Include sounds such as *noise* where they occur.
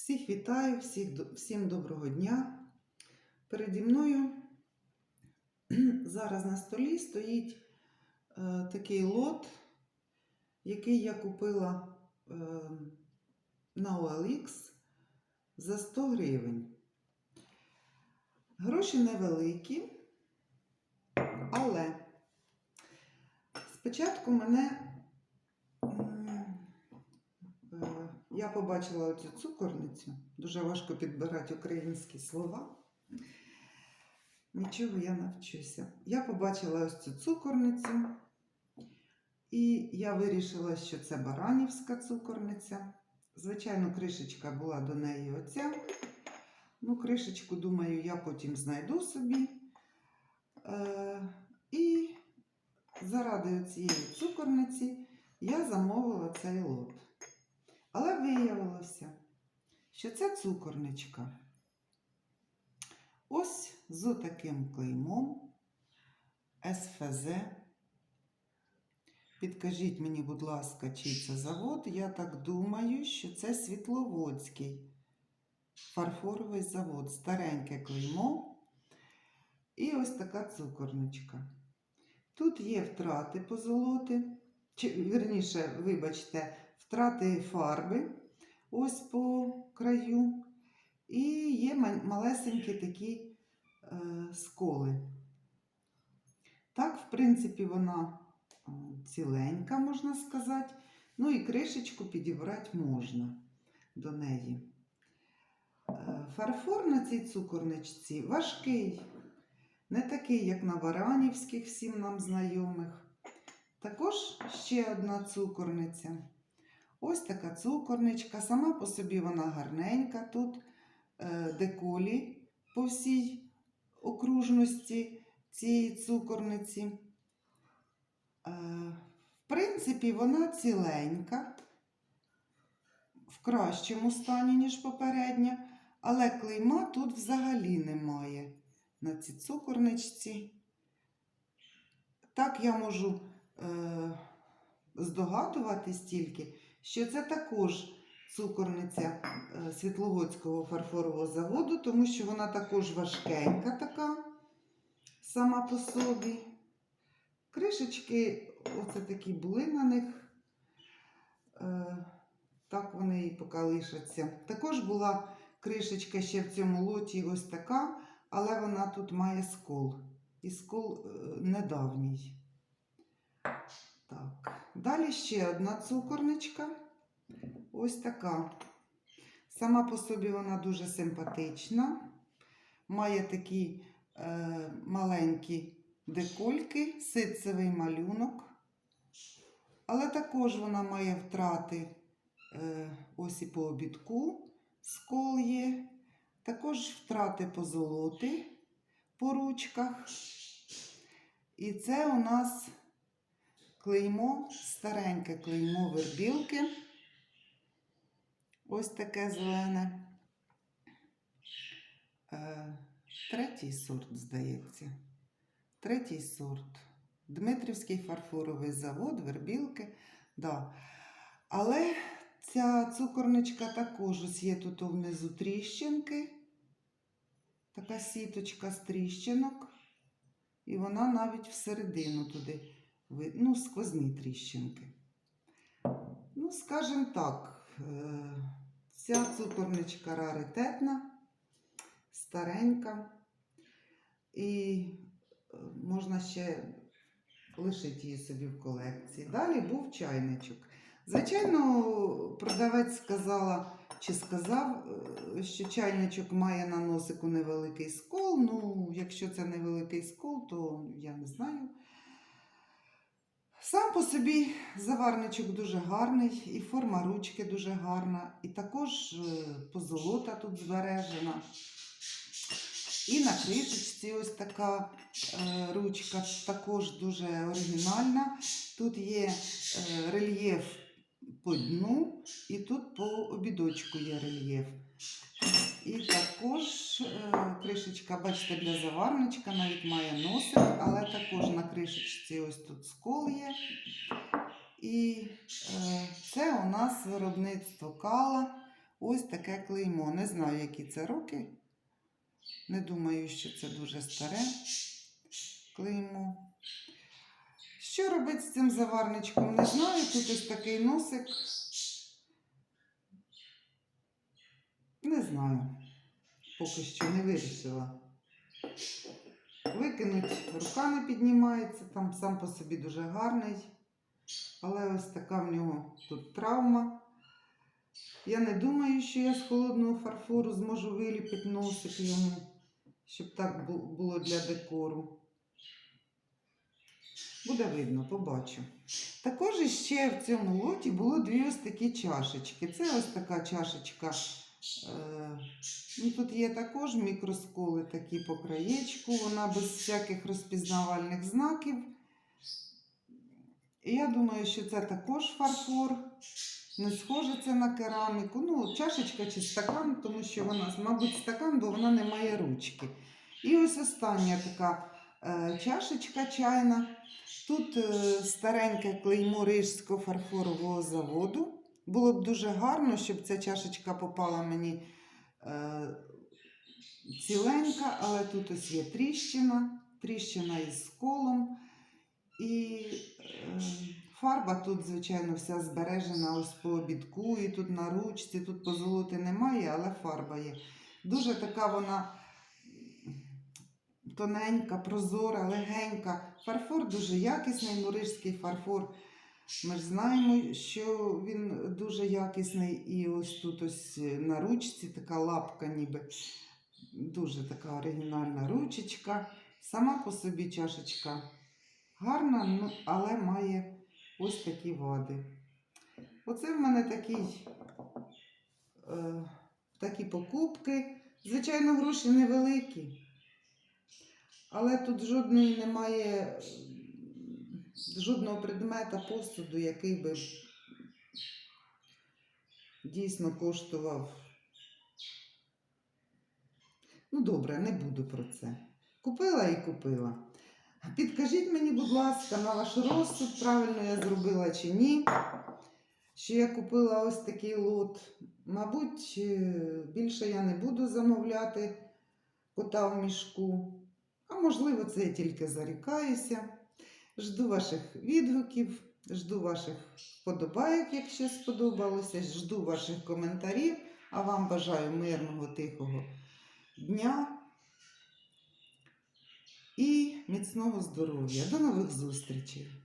Всіх вітаю, всіх, всім доброго дня. Переді мною *clears throat* зараз на столі стоїть е, такий лот, який я купила е, на OLX за 100 гривень. Гроші невеликі, але спочатку мене я побачила оцю цукорницю. Дуже важко підбирати українські слова. Нічого я навчуся. Я побачила ось цю цукорницю, і я вирішила, що це баранівська цукорниця. Звичайно, кришечка була до неї оця. Ну, кришечку, думаю, я потім знайду собі. Е, і заради цієї цукорниці я замовила цей лот. Але виявилося, що це цукорничка. Ось з таким клеймом СФЗ. Підкажіть мені, будь ласка, чий це завод. Я так думаю, що це Світловодський фарфоровий завод, стареньке клеймо. І ось така цукорничка. Тут є втрати позолоти, чи, вірніше, вибачте, втрати фарби ось по краю. І є малесенькі такі е, сколи. Так, в принципі, вона е, ціленька, можна сказати. Ну і кришечку підібрати можна до неї. Е, Фарфор на цій цукорничці важкий, не такий, як на Баранівських, всім нам знайомих. Також ще одна цукорниця. Ось така цукорничка. Сама по собі вона гарненька. Тут е, деколі по всій окружності цієї цукорниці. Е, в принципі, вона ціленька, в кращому стані, ніж попередня, але клейма тут взагалі немає на цій цукорничці. Так я можу е, здогадуватись тільки, що це також цукорниця е, Світловодського фарфорового заводу, тому що вона також важкенька така сама по собі. Кришечки, оце такі були на них. Е, так вони і поки лишаться. Також була кришечка ще в цьому лоті ось така, але вона тут має скол. І скол е, недавній. Так. Далі ще одна цукорничка. Ось така. Сама по собі вона дуже симпатична. Має такі е, маленькі декольки, ситцевий малюнок. Але також вона має втрати е, ось і по обідку скол є. Також втрати позолоти по ручках. І це у нас клеймо, стареньке клеймо вербілки. Ось таке зелене. Е, третій сорт, здається. Третій сорт. Дмитрівський фарфоровий завод, вербілки. Да. Але ця цукорничка також ось є тут внизу тріщинки. Така сіточка з тріщинок. І вона навіть всередину туди, ну, сквозні тріщинки. Ну, скажімо так, е, ця цукорничка раритетна, старенька. І е, можна ще лишити її собі в колекції. Далі був чайничок. Звичайно, продавець сказала чи сказав, е, що чайничок має на носику невеликий скол. Ну, якщо це невеликий скол, то я не знаю. Сам по собі заварничок дуже гарний, і форма ручки дуже гарна, і також е, позолота тут збережена. І на кришечці ось така е, ручка також дуже оригінальна. Тут є е, рельєф по дну, і тут по обідочку є рельєф. І також е, кришечка, бачите, для заварничка навіть має носик, але також на кришечці ось тут скол є. І е, це у нас виробництво кала. ось таке клеймо. Не знаю, які це роки. Не думаю, що це дуже старе клеймо. Що робити з цим заварничком? Не знаю. Тут ось такий носик. Не знаю. Поки що не вирішила. Викинуть, рука не піднімається, там сам по собі дуже гарний. Але ось така в нього тут травма. Я не думаю, що я з холодного фарфору зможу виліпити носик йому, щоб так було для декору. Буде видно, побачу. Також іще в цьому лоті було дві ось такі чашечки. Це ось така чашечка. Е, ну, тут є також мікросколи такі по краєчку, вона без всяких розпізнавальних знаків. Я думаю, що це також фарфор. Не схоже це на кераміку. Ну, чашечка чи стакан, тому що вона, мабуть, стакан, бо вона не має ручки. І ось остання така е, чашечка чайна. Тут е, стареньке клеймо Рижського фарфорового заводу. Було б дуже гарно, щоб ця чашечка попала мені е, ціленька, але тут ось є тріщина, тріщина із сколом. І е, фарба тут, звичайно, вся збережена ось по обідку, і тут на ручці, тут позолоти немає, але фарба є. Дуже така вона тоненька, прозора, легенька. Фарфор дуже якісний, норижський фарфор. Ми ж знаємо, що він дуже якісний. І ось тут ось на ручці така лапка, ніби дуже така оригінальна ручечка. Сама по собі чашечка гарна, ну, але має ось такі вади. Оце в мене такий, е, такі покупки. Звичайно, гроші невеликі. Але тут жодної немає жодного предмета посуду, який би дійсно коштував. Ну, добре, не буду про це. Купила і купила. Підкажіть мені, будь ласка, на ваш розсуд, правильно я зробила чи ні. Що я купила ось такий лот. Мабуть, е, більше я не буду замовляти кота в мішку. А можливо, це я тільки зарікаюся. Жду ваших відгуків, жду ваших вподобайок, якщо сподобалося, жду ваших коментарів. А вам бажаю мирного, тихого дня і міцного здоров'я. До нових зустрічей!